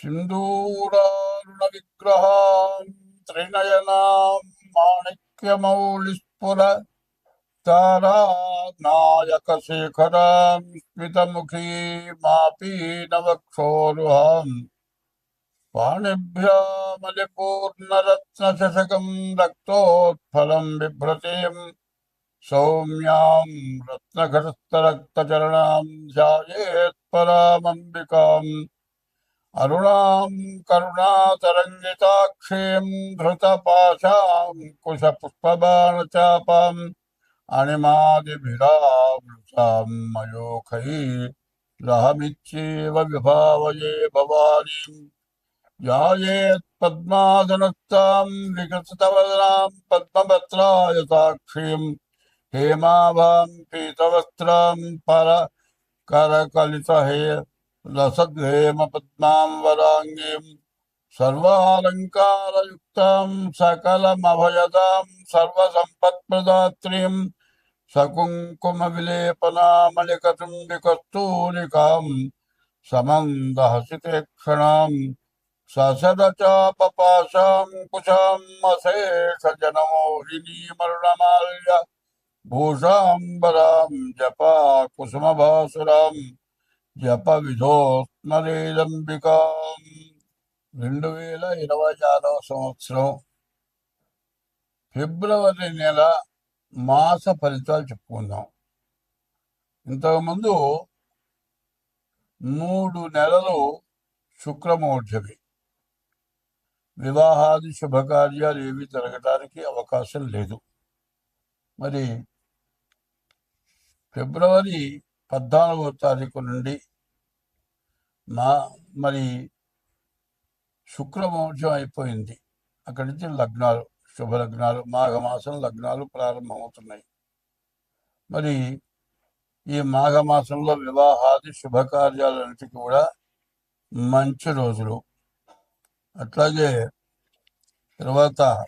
सिंदूरारुण सिन्दूरारुणविग्रहान् त्रिनयनाम् माणिक्यमौलिस्फुर तारानायकशेखरां स्मितमुखीमापीनवक्षोरुहाम् पाणिभ्यामलिपूर्णरत्नशशकम् रक्तोत्फलम् बिभ्रतीम् सौम्याम् रत्नघटस्थरक्तचरणाम् ध्यायेत्परामम्बिकाम् अरुणां करुणातरङ्गिताक्षीं धृतपाशां कुशपुष्पबाणचापाम् अणिमादिभिरावृतां मयोखई लहमिच्छेव विभावये भवानीम् यायेत्पद्मासनस्तां विकृतवदनां पद्मपत्राय साक्षीं हेमाभां पीतवस्त्रां पर करकलितहे रसद्वेम पद्मां वराङ्गीं सर्वालङ्कारयुक्तां सकलमभयदां सर्वसम्पत्प्रदात्रीं सकुङ्कुमविलेपनामलिकतुण्डिकस्तूलिकां समन्दहसितेक्षणां ससदचापपाशां कुशाम् अशेषजनमोहिनीमरुणमाल्य भूषाम्बरां जपा कुसुमभासुराम् జప విధోస్మరేదంబికాం రెండు వేల ఇరవై ఆరవ సంవత్సరం ఫిబ్రవరి నెల మాస ఫలితాలు చెప్పుకుందాం. ఇంతకుముందు మూడు నెలలు శుక్రమోర్జవి వివాహాది శుభకార్యాలు ఏవి జరగడానికి అవకాశం లేదు. మరి ఫిబ్రవరి పద్నాలుగో తారీఖు నుండి మా మరి శుక్రమోర్జం అయిపోయింది. అక్కడి నుంచి లగ్నాలు శుభ లగ్నాలు మాఘమాసం లగ్నాలు ప్రారంభమవుతున్నాయి. మరి ఈ మాఘమాసంలో వివాహాది శుభకార్యాలన్నిటికీ కూడా మంచి రోజులు. అట్లాగే తర్వాత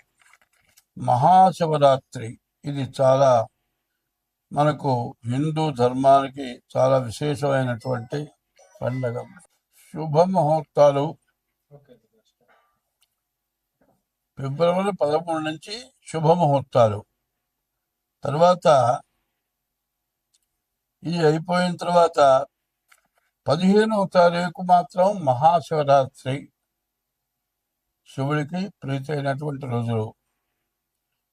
మహాశివరాత్రి. ఇది చాలా మనకు హిందూ ధర్మానికి చాలా విశేషమైనటువంటి పండగ. శుభముహూర్తాలు ఫిబ్రవరి పదమూడు నుంచి శుభముహూర్తాలు తర్వాత ఇది అయిపోయిన తర్వాత పదిహేనవ తారీఖు మాత్రం మహాశివరాత్రి. శివుడికి ప్రీతైనటువంటి రోజులు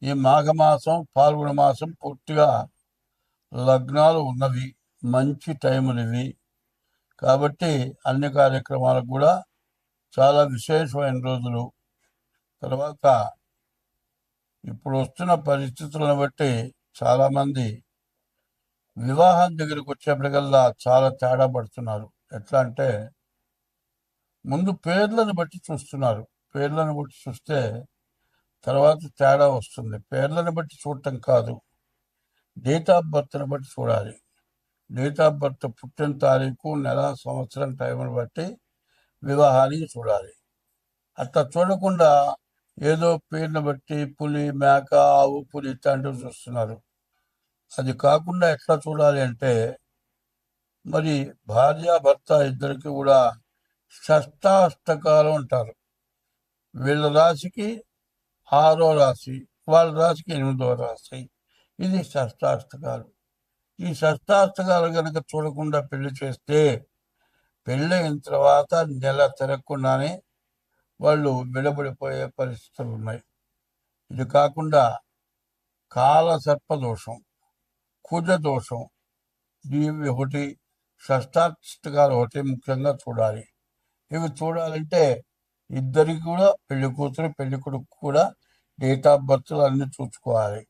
ఈ మాఘమాసం పాల్గొన మాసం పూర్తిగా లగ్నాలు ఉన్నవి. మంచి టైములు ఇవి. కాబట్టి అన్ని కార్యక్రమాలకు కూడా చాలా విశేషమైన రోజులు. తర్వాత ఇప్పుడు వస్తున్న పరిస్థితులను బట్టి చాలామంది వివాహం దగ్గరికి వచ్చేప్పటికల్లా చాలా తేడా పడుతున్నారు. ఎట్లా అంటే ముందు పేర్లను బట్టి చూస్తున్నారు. పేర్లను బట్టి చూస్తే తర్వాత తేడా వస్తుంది. పేర్లను బట్టి చూడటం కాదు. డేట్ ఆఫ్ బర్త్ను బట్టి చూడాలి. డేట్ ఆఫ్ బర్త్ పుట్టిన తారీఖు నెల సంవత్సరం టైంను బట్టి వివాహానికి చూడాలి. అట్లా చూడకుండా ఏదో పేరును బట్టి పులి మేక ఆవు పులి ఇట్లాంటివి చూస్తున్నారు. అది కాకుండా ఎట్లా చూడాలి అంటే మరి భార్య భర్త ఇద్దరికి కూడా షష్టాష్టకాలు అంటారు. వీళ్ళ రాశికి ఆరో రాశి వాళ్ళ రాశికి ఎనిమిదో రాశి. ఇది షష్టాష్టకాలు. ఈ షష్టాష్టకాలు కనుక చూడకుండా పెళ్ళి చేస్తే పెళ్ళైన తర్వాత నెల తిరగకుండానే వాళ్ళు విడబడిపోయే పరిస్థితులు ఉన్నాయి. ఇది కాకుండా కాల సర్పదోషం కుజ దోషం ఇవి ఒకటి షష్టాష్టకాలు ఒకటి ముఖ్యంగా చూడాలి. ఇవి చూడాలంటే ఇద్దరికి కూడా పెళ్ళి కూతురు పెళ్ళి కొడుకు కూడా డేట్ ఆఫ్ బర్త్లు అన్నీ చూసుకోవాలి.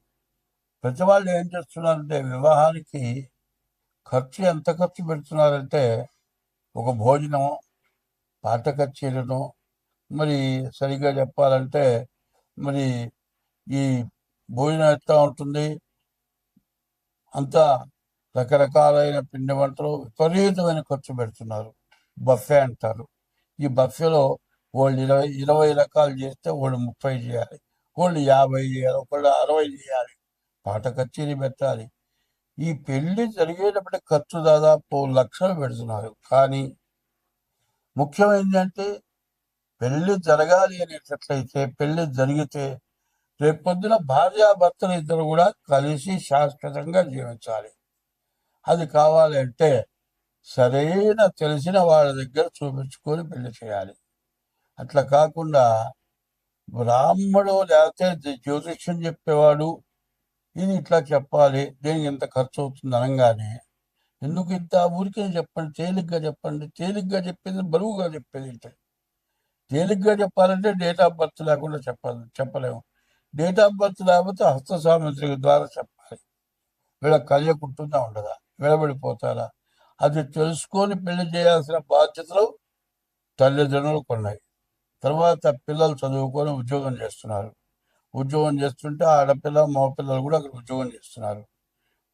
ప్రతి వాళ్ళు ఏం చేస్తున్నారంటే వివాహానికి ఖర్చు ఎంత ఖర్చు పెడుతున్నారంటే ఒక భోజనం పాట కచేరీను మరి సరిగ్గా చెప్పాలంటే మరి ఈ భోజనం ఎట్లా ఉంటుంది? అంతా రకరకాలైన పిండి వంటలు విపరీతమైన ఖర్చు పెడుతున్నారు. బఫే అంటారు. ఈ బఫేలో వాళ్ళు ఇరవై ఇరవై రకాలు చేస్తే వాళ్ళు ముప్పై చేయాలి. వాళ్ళు యాభై చేయాలి ఒకళ్ళు అరవై చేయాలి. పాట కచేరి పెట్టాలి. ఈ పెళ్ళి జరిగేటప్పటి ఖర్చు దాదాపు లక్షలు పెడుతున్నారు. కానీ ముఖ్యమైనది అంటే పెళ్ళి జరగాలి అనేటట్లయితే పెళ్ళి జరిగితే రేపొద్దున భార్యాభర్తలు ఇద్దరు కూడా కలిసి శాశ్వతంగా జీవించాలి. అది కావాలి అంటే సరైన తెలిసిన వాళ్ళ దగ్గర చూపించుకొని పెళ్ళి చేయాలి. అట్లా కాకుండా బ్రాహ్మడు లేకపోతే జ్యోతిష్యం చెప్పేవాడు ఇది ఇట్లా చెప్పాలి దీనికి ఇంత ఖర్చు అవుతుంది అనగానే ఎందుకు ఇంత? ఊరికే చెప్పండి తేలిగ్గా చెప్పండి తేలిగ్గా చెప్పేది బరువుగా చెప్పేది ఏంటి తేలిగ్గా చెప్పాలంటే డేట్ ఆఫ్ బర్త్ లేకుండా చెప్పాలి చెప్పలేము. డేట్ ఆఫ్ బర్త్ లేకపోతే హస్త ద్వారా చెప్పాలి. వీళ్ళ కలియకుంటుందా ఉండదా? విడబడిపోతారా? అది తెలుసుకొని పెళ్ళి చేయాల్సిన బాధ్యతలు తల్లిదండ్రులకు ఉన్నాయి. తర్వాత పిల్లలు చదువుకొని ఉద్యోగం చేస్తున్నారు. ఉద్యోగం చేస్తుంటే ఆడపిల్ల మగపిల్లలు కూడా అక్కడ ఉద్యోగం చేస్తున్నారు.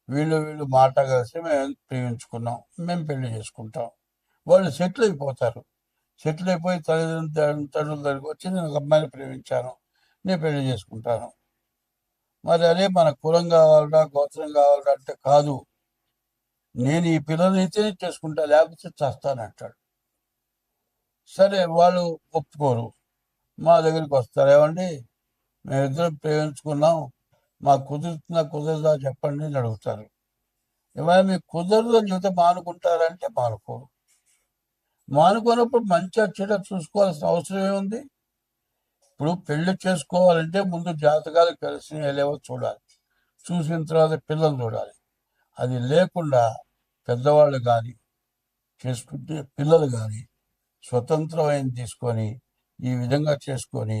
వీళ్ళు వీళ్ళు మాట కలిసి మేము ప్రేమించుకున్నాం. మేము పెళ్ళి చేసుకుంటాం. వాళ్ళు సెటిల్ అయిపోతారు. సెటిల్ అయిపోయి తల్లిదండ్రుల తండ్రుల దగ్గరికి వచ్చి నేను ఒక అమ్మాయిని ప్రేమించాను. నేను పెళ్ళి చేసుకుంటాను. మరి అదే మన కులం కావాలరా గోత్రం కావాలరా అంటే కాదు. నేను ఈ పిల్లల్ని అయితేనే చేసుకుంటా లేకపోతే చేస్తానంటాడు సరే వాళ్ళు ఒప్పుకోరు. మా దగ్గరికి వస్తారు. ఏమండి? మేమిద్దరం ప్రేమించుకున్నాం మాకు కుదురుతుందా కుదరదా చెప్పండి అని అడుగుతారు. ఇవాళ మీకు కుదరదు అని చెబితే మానుకుంటారంటే మానుకోరు. మానుకున్నప్పుడు మంచి చెడ్డ చూసుకోవాల్సిన అవసరం ఏముంది? ఇప్పుడు పెళ్ళి చేసుకోవాలంటే ముందు జాతకాలు కలిసి లేవో చూడాలి? చూసిన తర్వాత పిల్లలు చూడాలి. అది లేకుండా పెద్దవాళ్ళు కానీ చేసుకుంటే పిల్లలు కానీ స్వతంత్రమైన తీసుకొని ఈ విధంగా చేసుకొని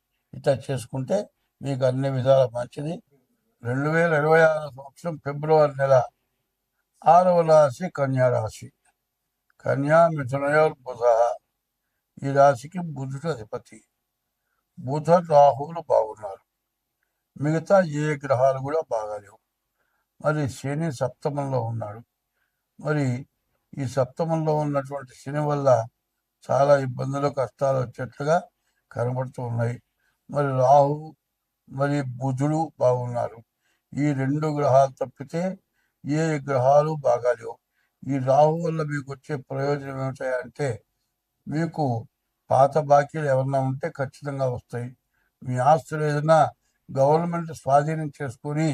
ఇట్లా చేసుకుంటే మీకు అన్ని విధాల మంచిది. రెండు వేల ఇరవై ఆరు సంవత్సరం ఫిబ్రవరి నెల ఆరవ రాశి కన్యా రాశి. కన్యా మిథునయోర్ బుధ. ఈ రాశికి బుధుడు అధిపతి. బుధ రాహువులు బాగున్నారు. మిగతా ఏ గ్రహాలు కూడా బాగాలేవు. మరి శని సప్తమంలో ఉన్నాడు. మరి ఈ సప్తమంలో ఉన్నటువంటి శని వల్ల చాలా ఇబ్బందులు కష్టాలు వచ్చేట్లుగా కనబడుతూ ఉన్నాయి. మరి రాహు మరి బుధుడు బాగున్నారు. ఈ రెండు గ్రహాలు తప్పితే ఏ గ్రహాలు బాగాలేవు. ఈ రాహు వల్ల మీకు వచ్చే ప్రయోజనం ఏమిటంటే మీకు పాత బాకీలు ఏమన్నా ఉంటే ఖచ్చితంగా వస్తాయి. మీ ఆస్తులు ఏదైనా గవర్నమెంట్ స్వాధీనం చేసుకుని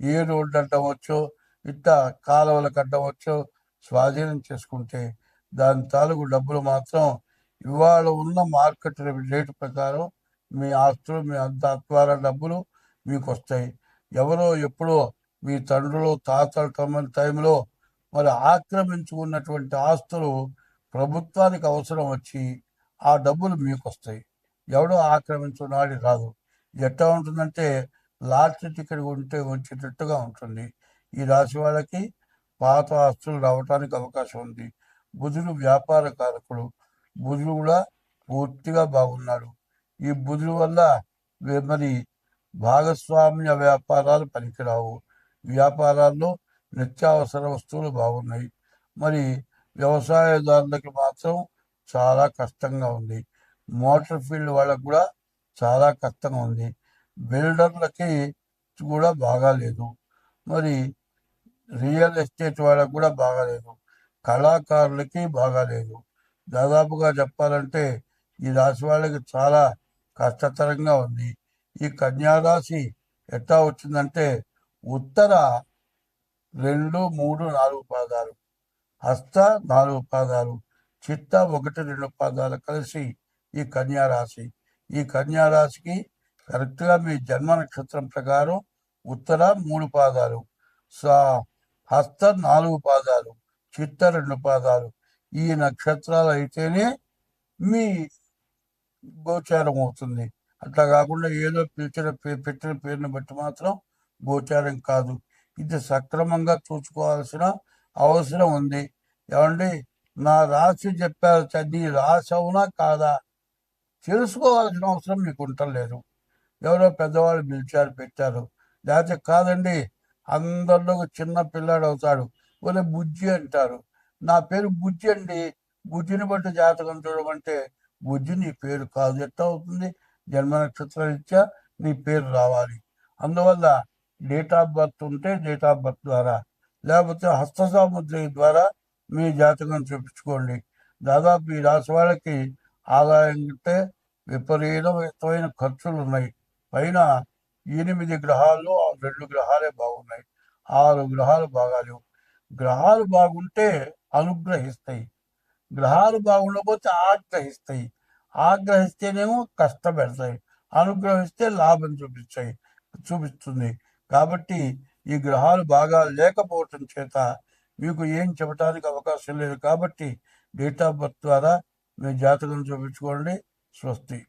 ఏ రోడ్డు అడ్డవచ్చో ఇట్లా కాలువలకు అడ్డవచ్చో స్వాధీనం చేసుకుంటే దాని తాలూకు డబ్బులు మాత్రం ఇవాళ ఉన్న మార్కెట్ రేటు ప్రకారం మీ ఆస్తులు మీ అంత ద్వారా డబ్బులు మీకు వస్తాయి ఎవరో ఎప్పుడో మీ తండ్రులు తాతల తమ టైంలో మరి ఆక్రమించుకున్నటువంటి ఆస్తులు ప్రభుత్వానికి అవసరం వచ్చి ఆ డబ్బులు మీకు వస్తాయి ఎవడో ఆక్రమించున్నాడు రాదు ఎట్లా ఉంటుందంటే లాటరీ టికెట్ ఉంటే వచ్చేటట్టుగా ఉంటుంది. ఈ రాశి వాళ్ళకి పాత ఆస్తులు రావడానికి అవకాశం ఉంది. బుధుడు వ్యాపార కారకుడు. బుధుడు కూడా పూర్తిగా బాగున్నాడు. ఈ బుధుడు వల్ల మరి భాగస్వామ్య వ్యాపారాలు పనికిరావు. వ్యాపారాల్లో నిత్యావసర వస్తువులు బాగున్నాయి. మరి వ్యవసాయదారులకి మాత్రం చాలా కష్టంగా ఉంది. మోటార్ ఫీల్డ్ వాళ్ళకు కూడా చాలా కష్టంగా ఉంది. బిల్డర్లకి కూడా బాగాలేదు మరి రియల్ ఎస్టేట్ వాళ్ళకి కూడా బాగాలేదు కళాకారులకి బాగాలేదు దాదాపుగా చెప్పాలంటే ఈ రాశి వాళ్ళకి చాలా కష్టతరంగా ఉంది. ఈ కన్యారాశి ఎట్లా వచ్చిందంటే ఉత్తర రెండు మూడు నాలుగు పాదాలు హస్త నాలుగు పాదాలు చిత్త ఒకటి రెండు పాదాలు కలిసి ఈ కన్యారాశి. ఈ కన్యారాశికి కరెక్ట్గా మీ జన్మ నక్షత్రం ప్రకారం ఉత్తర మూడు పాదాలు సా హస్త నాలుగు పాదాలు చిత్త రెండు పాదాలు. ఈ నక్షత్రాలు అయితేనే మీ గోచారం అవుతుంది. అట్లా కాకుండా ఏదో పిలిచిన పే- పెట్టిన పేరుని బట్టి మాత్రం గోచారం కాదు. ఇది సక్రమంగా చూసుకోవాల్సిన అవసరం ఉంది. ఏమండి? నా రాశి చెప్పారు నీ రాశి అవునా కాదా? తెలుసుకోవాల్సిన అవసరం మీకు ఉండలేదు ఎవరో పెద్దవాళ్ళు పిలిచారు పెట్టారు. లేకపోతే కాదండి అందరిలో చిన్న పిల్లాడు అవుతాడు. వాళ్ళు బుజ్జి అంటారు. నా పేరు బుజ్జి అండి. బుజ్జిని బట్టి జాతకం చూడమంటే బుద్ధి నీ పేరు కాదు. ఎట్లా అవుతుంది? జన్మ నక్షత్ర రీత్యా నీ పేరు రావాలి. అందువల్ల డేట్ ఆఫ్ బర్త్ ఉంటే డేట్ ఆఫ్ బర్త్ ద్వారా లేకపోతే హస్త సాముద్రి ద్వారా మీ జాతకం చూపించుకోండి. దాదాపు ఈ రాశి వాళ్ళకి ఆదాయం కంటే విపరీతమైన ఖర్చులు ఉన్నాయి. పైన ఎనిమిది గ్రహాల్లో రెండు గ్రహాలే బాగున్నాయి. ఆరు గ్రహాలు బాగాలేవు. గ్రహాలు బాగుంటే అనుగ్రహిస్తాయి. గ్రహాలు బాగుండకపోతే ఆగ్రహిస్తాయి. ఆగ్రహిస్తేనేమో కష్టపెడతాయి. అనుగ్రహిస్తే లాభం చూపిస్తాయి చూపిస్తుంది. కాబట్టి ఈ గ్రహాలు బాగా లేకపోవటం చేత మీకు ఏం చెప్పడానికి అవకాశం లేదు. కాబట్టి డేట్ ఆఫ్ బర్త్ ద్వారా మీ జాతకం చూపించుకోండి. స్వస్తి.